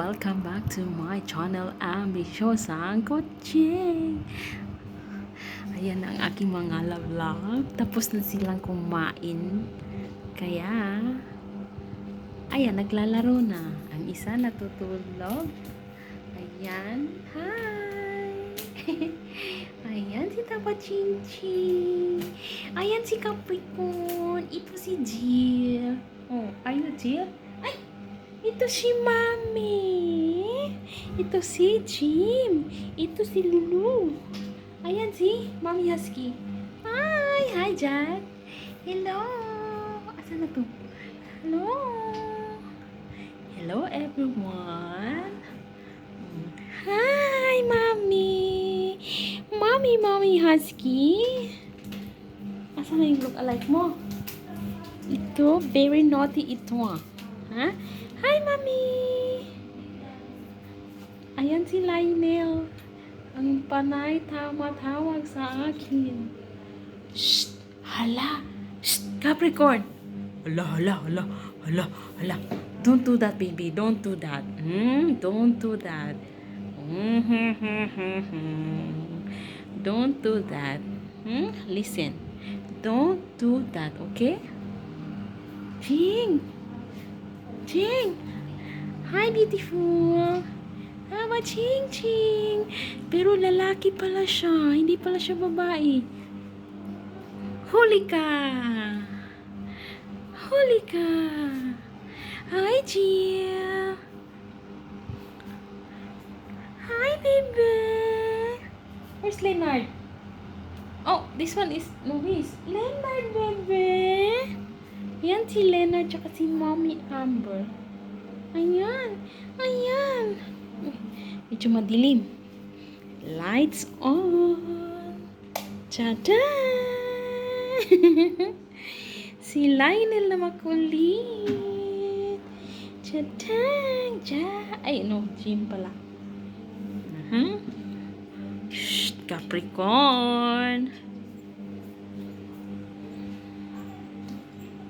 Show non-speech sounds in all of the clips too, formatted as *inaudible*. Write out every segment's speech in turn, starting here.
Welcome back to my channel, Ambitiosang Kotse. Ayan ang aking mga love Tapos na silang kumain. Kaya, ayan, naglalaro na. Ang isa natutulog. Ayan, hi! *laughs* ayan si Tapa Chinchi. Ayan si Capricorn. Ito si Jill. Oh, are you Jill? Ito si Mami. Ito si Jim. Ito si Lulu. Ayan si Mami Husky. Hi! Hi, Jack. Hello! Asan na to? Hello! Hello, everyone. Hi, Mami! Mami, Mami Husky. Asan na yung look-alike mo? Ito, very naughty ito ah. Ha? Hi, Mami! Ayan si Lionel. Ang panay tama-tawag sa akin. Shh! Hala! Shh! Capricorn! Hala, hala, hala, hala, hala. Don't do that, baby. Don't do that. Hmm? Don't do that. Don't do that. Hmm? Listen. Don't do that, okay? Ching! Ching! Hi, beautiful! Tama, Ching Ching! Pero lalaki pala siya. Hindi pala siya babae. Huli ka! Huli ka! Hi, Jill! Hi, baby! Where's Leonard? Oh, this one is Luis. Leonard, baby! Yan si Leonard tsaka si Mommy Amber. Ayan. Ayan. Medyo madilim. Lights on. Tada! *laughs* si Lionel na makulit. Tada! Ja! Ay, no. Jim pala. Uh-huh. Shh, Capricorn.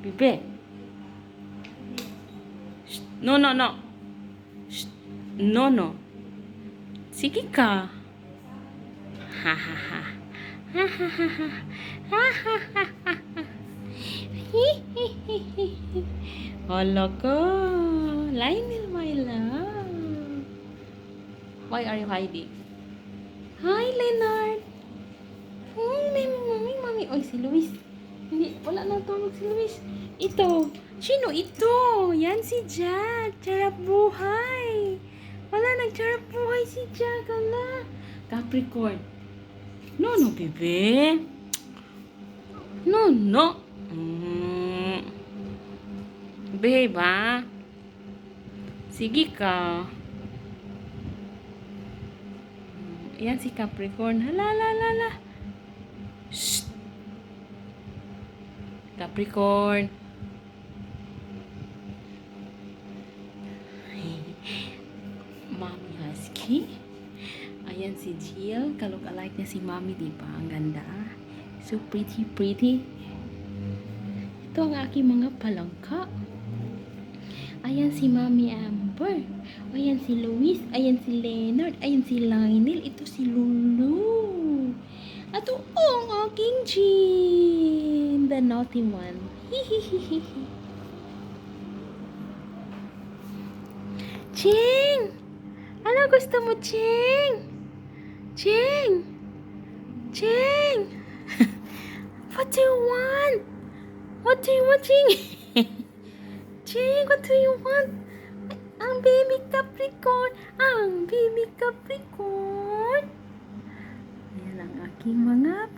Bebe. No, no, no. No, no. Sige ka. Ha, ha, ha. Ha, ha, ha, ha. Ha, ha, ha, ha, ha. Hi, hi, hi, hi, hi. Hala ka. Lionel, my love. Why are you hiding? Hi, Leonard. Hmm, mami, mami, mami. Oy, si Luis. Hindi, wala na tawag si Luis. Ito. Sino ito? Yan si Jack. Charap buhay. Wala, nagcharap buhay si Jack. Ala. Capricorn. No, no, bebe. No, no. Mm. Behave, ha? Sige ka. Yan si Capricorn. Hala, hala, hala. Shh. Capricorn. Mommy Husky. Ayan si Jill. Kalok-alike niya si Mommy, di ba? Ang ganda. So pretty, pretty. Ito ang aking mga palangka. Ayan si Mommy Amber. Ayan si Luis. Ayan si Leonard. Ayan si Lionel. Ito si Lulu. At ito ang aking Jean. The naughty one. *laughs* Ching! Ano gusto mo, Ching? Ching! Ching! *laughs* what do you want? What do you want, Ching? *laughs* Ching, what do you want? Ang baby Capricorn! Ang baby Capricorn! Yan ang aking mga